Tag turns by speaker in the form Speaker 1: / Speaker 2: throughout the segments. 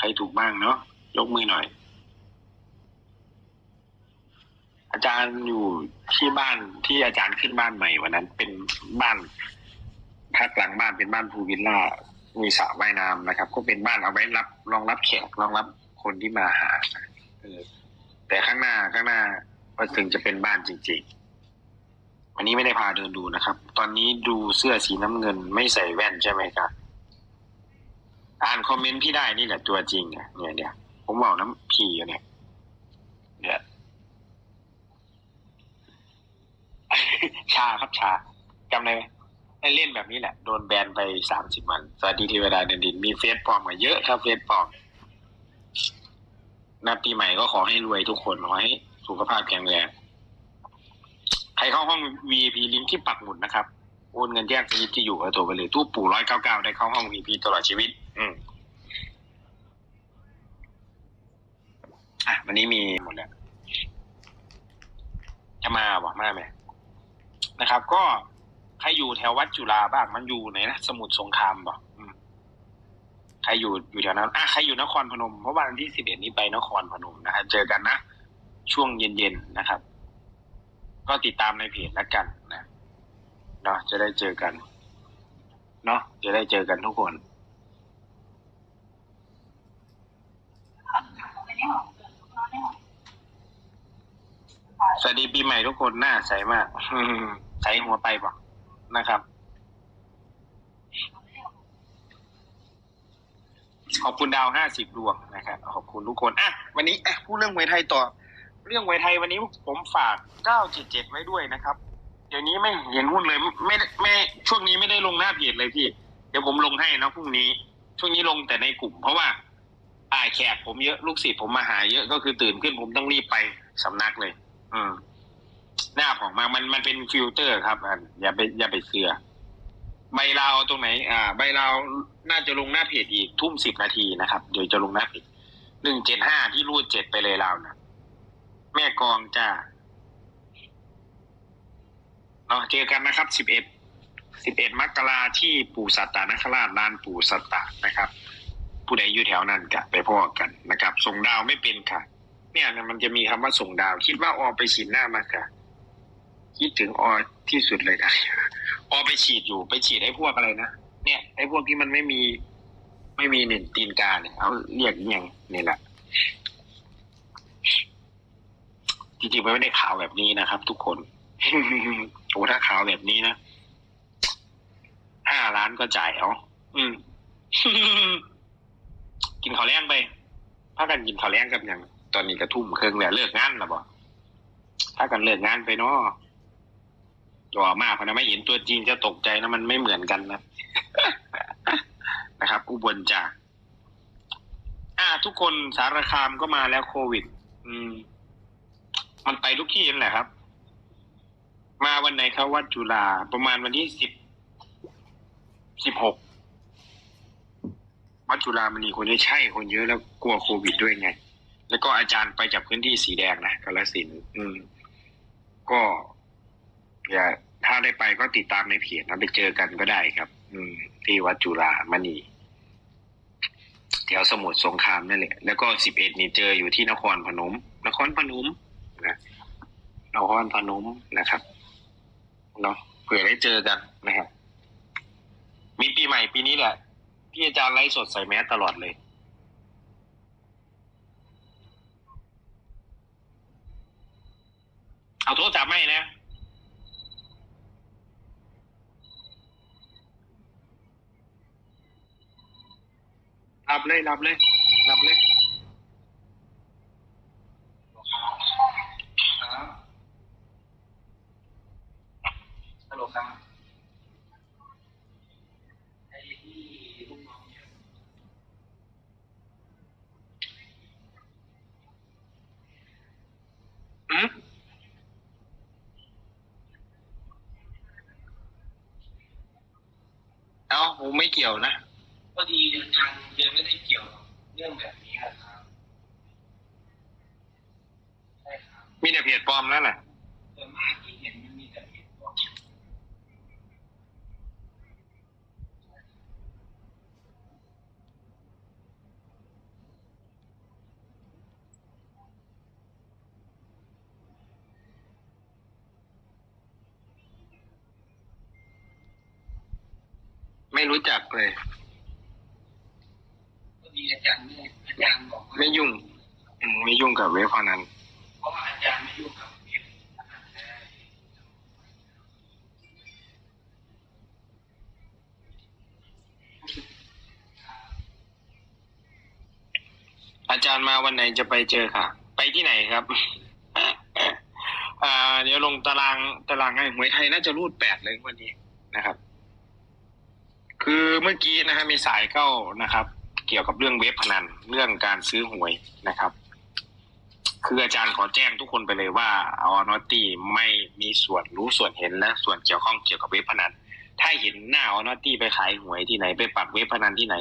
Speaker 1: ใครถูกบ้างเนาะยกมือหน่อย อาจารย์อยู่ที่บ้านที่อาจารย์ขึ้นบ้านใหม่วันนั้น เป็นบ้านพักหลังบ้านเป็นบ้านพูลวิลล่ามีสระว่ายน้ำนะครับ ก็เป็นบ้านเอาไว้รับรองรับแขกรองรับคนที่มาหาแต่ข้างหน้าข้างหน้าก็ถึงจะเป็นบ้านจริง ๆ วันนี้ไม่ได้พาเดินดูนะครับ ตอนนี้ดูเสื้อสีน้ำเงินไม่ใส่แว่นใช่ไหมครับ อ่านคอมเมนต์พี่ได้นี่แหละตัวจริงอะเนี่ยเนี่ยผมบอกน้ำพี่อยู่เนี่ยเนี่ยชาครับชาจำได้ไหมให้เล่นแบบนี้แหละ โดนแบนไปสามสิบวัน สวัสดีเทวดาเดินดิน มีเฟซปลอมมาเยอะครับเฟซปลอมนับปีใหม่ก็ขอให้รวยทุกคนขอให้สุขภาพแข็งแรงใครเข้าห้อง VIP ลิงก์ที่ปักหมุดนะครับ โอนเงินแยกสลิปที่อยู่เอาโทรไปเลย ตู้ปู่ร้อยเก้าเก้าได้เข้าห้อง VIP ตลอดชีวิต อืมอะวันนี้มีหมดแล้วจะมาบอกมาไหมนะครับ ก็ใครอยู่แถววัดจุฬาบ้างมันอยู่ไหนนะสมุทรสงครามบอกใครอยู่อยู่แถวนั้นอะใครอยู่นครพนมเพราะวันที่สิบเอ็ดนี้ไปนครพนมนะครับเจอกันนะช่วงเย็นๆนะครับ ก็ติดตามในเพจแล้วกันนะเนาะจะได้เจอกัน เนาะจะได้เจอกันทุกคน สวัสดีปีใหม่ทุกคนหน้าใสมากใสหัวไปบอกนะครับ ขอบคุณดาวห้าสิบดวงนะครับขอบคุณทุกคนอะวันนี้อะพูดเรื่องมวยไทยต่อ เรื่องมวยไทยวันนี้ผมฝากเก้าเจ็ดเจ็ดไว้ด้วยนะครับ เดี๋ยวนี้ไม่เห็นหุ้นเลยไม่ได้ไม่ช่วงนี้ไม่ได้ลงหน้าเพจเลยพี่ เดี๋ยวผมลงให้นะพรุ่งนี้ ช่วงนี้ลงแต่ในกลุ่มเพราะว่า อ่าแขกผมเยอะลูกศิษย์ผมมาหาเยอะก็คือตื่นขึ้นผมต้องรีบไปสำนักเลย อืมหน้าของมามันมันเป็นฟิลเตอร์ครับอะอย่าไปอย่าไปเสือใบลาวตรงไหน อ่า ใบลาวน่าจะลงหน้าเพจอีกทุ่มสิบนาทีนะครับเดี๋ยวจะลงหน้าเพจหนึ่งเจ็ดห้าที่รูดเจ็ดไปเลยลาวนะแม่กองจ้าเนาะเจอกันนะครับสิบเอ็ดสิบเอ็ดมกราที่ปู่สัตตานคราชลานปู่สัตตานะครับ ผู้ใดอยู่แถวนั้นกะไปพ่อกันนะครับ ส่งดาวไม่เป็นค่ะ เนี่ยมันจะมีคำว่าส่งดาว คิดว่าออไปฉีดหน้ามาค่ะ คิดถึงออที่สุดเลยค่ะออไปฉีดอยู่ไปฉีดไอ้พวกอะไรนะเนี่ยไอ้พวกที่มันไม่มี ไม่มีหนึ่งตีนกาเนี่ยเอาเรียกย่างนี่แหละจริงๆมันไม่ได้ข่าวแบบนี้นะครับ ทุกคนโอ้ถ้าข่าวแบบนี้นะห้าล้านก็จ่ายเอาอืม แรงไปพากันกินข้าวแรงกับอย่างตอนนี้กระทุ่มเครื่องแล้วเลิกงานแล้วบ่ถ้ากันเลิกงานไปเนาะหล่อมากพนะไม่เห็นตัวจริงจะตกใจนะมันไม่เหมือนกันนะนะครับอุบลจ้าอ่า ทุกคนสารคามก็มาแล้วโควิด อืม มันไปทุกที่นั่นแหละครับ มาวันไหนครับวัดจุฬาประมาณวันที่สิบสิบหก วัดจุฬามณีคนเยอะใช่คนเยอะแล้วกลัวโควิดด้วยไง แล้วก็อาจารย์ไปจากพื้นที่สีแดงนะกาลสินอืม ก็อย่าถ้าได้ไปก็ติดตามในเพจนะไปเจอกันก็ได้ครับ อืม ที่วัดจุฬามณีแถวสมุทรสงครามนั่นแหละแล้วก็สิบเอ็ดนี่เจออยู่ที่นครพนม นครพนมนะนครพนมนะครับเนาะเผื่อได้เจอกันนะครับมีปีใหม่ปีนี้แหละ พี่อาจารย์ไลฟ์สดใส่แมสตลอดเลย เอาโทรศัพท์ไม่นะรับเลยรับเลยรับเลย
Speaker 2: ครับฮัลโหลครับไอ้ที่ลูกน้องเนี่ย
Speaker 1: อืม เอาผมไม่เกี่ยวนะ
Speaker 2: พอดีอาจารย์ยังไม่ได้เกี่ยวกับเรื่องแบบนี้นะครับใช่ครับ
Speaker 1: มีแต่เพจปลอมแล้วแหละ
Speaker 2: ส่วนมากที่เห็นมันมีแต่ผิดบอก
Speaker 1: อ ไม่รู้จักเลย
Speaker 2: พอดีอาจารย์ไม่อาจารย์บอกว่า
Speaker 1: ไม่ยุ่งอืมไม่ยุ่งกับเว็บพนัน
Speaker 2: เพราะว่าอาจารย์ไม่ยุ่งกับเว็บพนันแล้ว
Speaker 1: อาจารย์มาวันไหนจะไปเจอค่ะ ไปที่ไหนครับอ่าเดี๋ยวลงตารางตารางให้หวยไทยน่าจะรูดแปดเลยวันนี้นะครับ คือเมื่อกี้นะฮะมีสายเข้านะครับ เกี่ยวกับเรื่องเว็บพนันเรื่องการซื้อหวยนะครับ คืออาจารย์ขอแจ้งทุกคนไปเลยว่าออนอตตี้ไม่มีส่วนรู้ส่วนเห็นและส่วนเกี่ยวข้องเกี่ยวกับเว็บพนันถ้าเห็นหน้าออนอตตี้ไปขายหวยที่ไหนไปปักเว็บพนันที่ไหน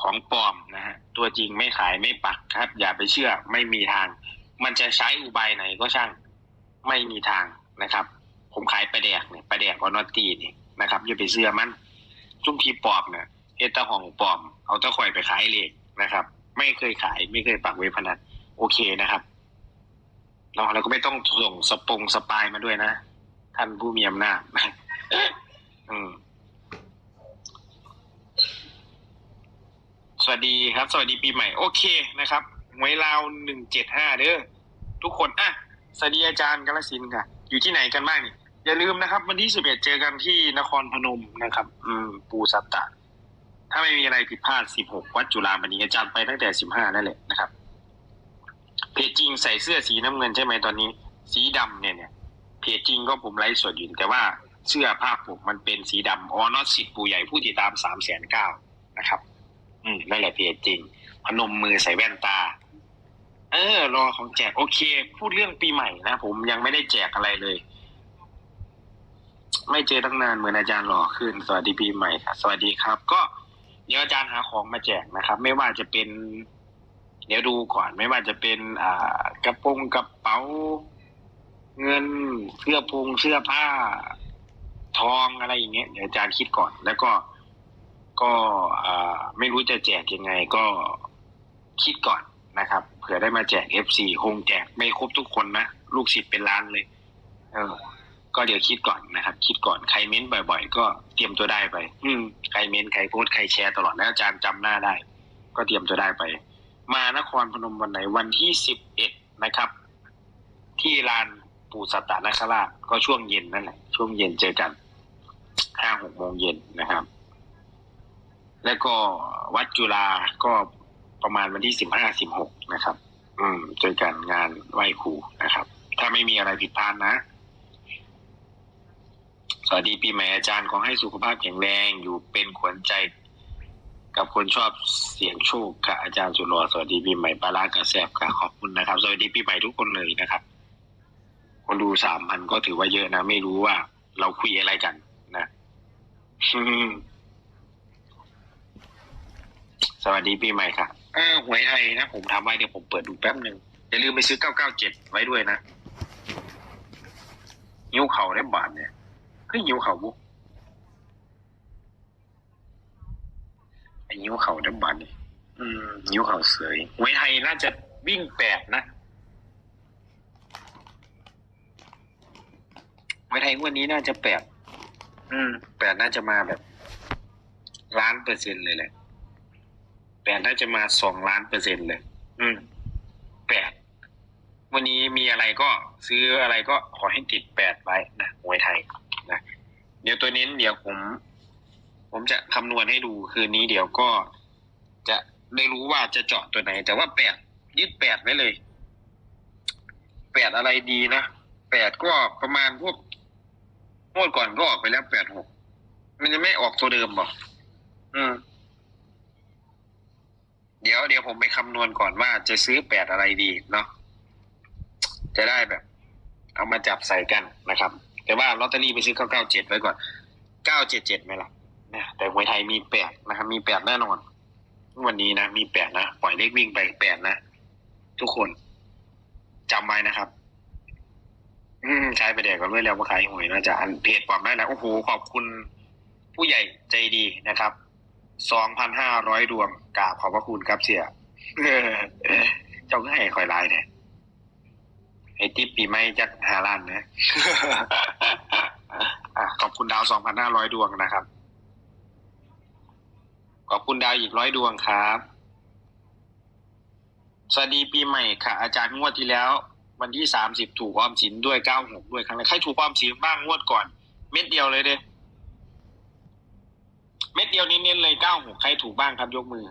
Speaker 1: ของปลอมนะฮะตัวจริงไม่ขายไม่ปักครับ อย่าไปเชื่อไม่มีทาง มันจะใช้อุบายไหนก็ช่างไม่มีทางนะครับ ผมขายปลาแดกเนี่ยปลาแดกออนอตตี้เนี่ยนะครับอย่าไปเชื่อมัน จุ่มทีปอมเนี่ยเฮตาของปอม เอาตะข่อยไปขายเลยนะครับ ไม่เคยขายไม่เคยปักเว็บพนันโอเคนะครับเนาะแล้วก็ไม่ต้องส่งสปงสปายมาด้วยนะ ท่านผู้มีอำนาจอืมสวัสดีครับ สวัสดีปีใหม่ โอเคนะครับหวยลาวหนึ่งเจ็ดห้าเด้อทุกคนอะสวัสดีอาจารย์กาลสินค่ะ อยู่ที่ไหนกันบ้างนี่ อย่าลืมนะครับ วันที่สิบเอ็ดเจอกันที่นครพนมนะครับ อืม ปูสัตตะ ถ้าไม่มีอะไรผิดพลาดสิบหกวัดจุฬามณีอาจารย์ไปตั้งแต่สิบห้านั่นแหละนะครับ เพจจริงใส่เสื้อสีน้ำเงินใช่ไหมตอนนี้ สีดำเนี่ยเนี่ยเพจจริงก็ผมไลฟ์สดอยู่แต่ว่าเสื้อผ้าผมมันเป็นสีดำอ๋อนอตสิทธิปูใหญ่ผู้ติดตามสามแสนเก้านะครับ อืมนั่นแหละเพจจริง พนมมือใส่แว่นตา เออ รอของแจกโอเค พูดเรื่องปีใหม่นะผมยังไม่ได้แจกอะไรเลย ไม่เจอตั้งนานเหมือนอาจารย์หล่อขึ้น สวัสดีปีใหม่ครับสวัสดีครับ ก็เดี๋ยวอาจารย์หาของมาแจกนะครับ ไม่ว่าจะเป็น เดี๋ยวดูก่อน ไม่ว่าจะเป็น อ่ากระโปรงกระเป๋า เงินเสื้อพุงเสื้อผ้า ทองอะไรอย่างเงี้ยเดี๋ยวอาจารย์คิดก่อน แล้วก็ก็อ่าไม่รู้จะแจกยังไง ก็คิดก่อนนะครับเผื่อได้มาแจก F4 คงแจกไม่ครบทุกคนนะลูกศิษย์เป็นล้านเลย เออ ก็เดี๋ยวคิดก่อนนะครับ คิดก่อนใครเม้นบ่อยๆ ก็เตรียมตัวได้ไป อืมใครเม้นใครโพสต์ใครแชร์ตลอดแล้วอาจารย์จำหน้าได้ ก็เตรียมตัวได้ไป มานครพนมวันไหนวันที่สิบเอ็ดนะครับ ที่ลานปู่สัตตานาคราชก็ช่วงเย็นนั่นแหละ ช่วงเย็นเจอกันห้าหกโมงเย็นนะครับ แล้วก็วัดจุฬาก็ประมาณวันที่สิบห้าสิบหกนะครับ อืมเจอกันงานไหว้ครูนะครับ ถ้าไม่มีอะไรผิดพลาดนะ สวัสดีปีใหม่อาจารย์ขอให้สุขภาพแข็งแรงอยู่เป็นขวัญใจกับคนชอบเสียงโชคค่ะอาจารย์สุรอสวัสดีปีใหม่ปลาลากระแซบค่ะขอบคุณนะครับ สวัสดีปีใหม่ทุกคนเลยนะครับ คนดูสามพันก็ถือว่าเยอะนะ ไม่รู้ว่า เราคุยอะไรกันนะสวัสดีปีใหม่ค่ะอ่าหวยไทยนะผมทำไว้เดี๋ยวผมเปิดดูแป๊บหนึ่งอย่าลืมไปซื้อ997ไว้ด้วยนะหิ้วเข่าได้บาทเนี่ย คือหิ้วเข่าบุไอ้หิ้วเข่าด้บาทเนี่ยอืมหิ้วเข่าเสยหวยไทยน่าจะวิ่งแปดนะหวยไทยวันนี้น่าจะแปดอืมแปดน่าจะมาแบบล้านเปอร์เซ็นต์เลยแหละแปดน่าจะมาสองล้านเปอร์เซ็นต์เลย อืมแปดวันนี้มีอะไรก็ซื้ออะไรก็ขอให้ติดแปดไว้นะหวยไทย เดี๋ยวตัวเน้นเดี๋ยวผม ผมจะคำนวณให้ดูคืนนี้เดี๋ยวก็จะได้รู้ว่าจะเจาะตัวไหน แต่ว่าแปดยึดแปดไว้เลยแปดอะไรดีนะแปดก็ประมาณพวกงวดก่อนก็ออกไปแล้วแปดหกมันจะไม่ออกตัวเดิมบออืม เดี๋ยวเดี๋ยวผมไปคำนวณก่อนว่าจะซื้อแปดอะไรดีเนาะจะได้แบบ เอามาจับใส่กันนะครับ แต่ว่าลอตเตอรี่ไปซื้อเก้าเก้าเจ็ดไว้ก่อนเก้าเจ็ดเจ็ดไหมล่ะนะแต่หวยไทยมีแปดนะครับ มีแปดแน่นอน วันนี้นะ มีแปดนะปล่อยเลขวิ่งไปแปดนะทุกคนจำไว้นะครับ อืมใช้ไปเด็กก็ด้วยแล้วว่าขายหวยนะจ๊ะอันเพจปลอมได้แล้วโอ้โหขอบคุณผู้ใหญ่ใจดีนะครับสองพันห้าร้อยดวงกราบขอบพระคุณครับเสียเจ้าก็ให้คอยไลน์เนี่ย ไอ้ทิปปีไม่จะหาล้านนะ อะขอบคุณดาวสองพันห้าร้อยดวงนะครับ ขอบคุณดาวอีกร้อยดวงครับ สวัสดีปีใหม่ค่ะ อาจารย์งวดที่แล้ว วันที่สามสิบถูกออมสินด้วยเก้าหกด้วยครั้งแรกใครถูกออมสินบ้างงวดก่อน เม็ดเดียวเลยเด้เม็ดเดียวนี้เน้นเลยเก้าหกใครถูกบ้างครับยกมือ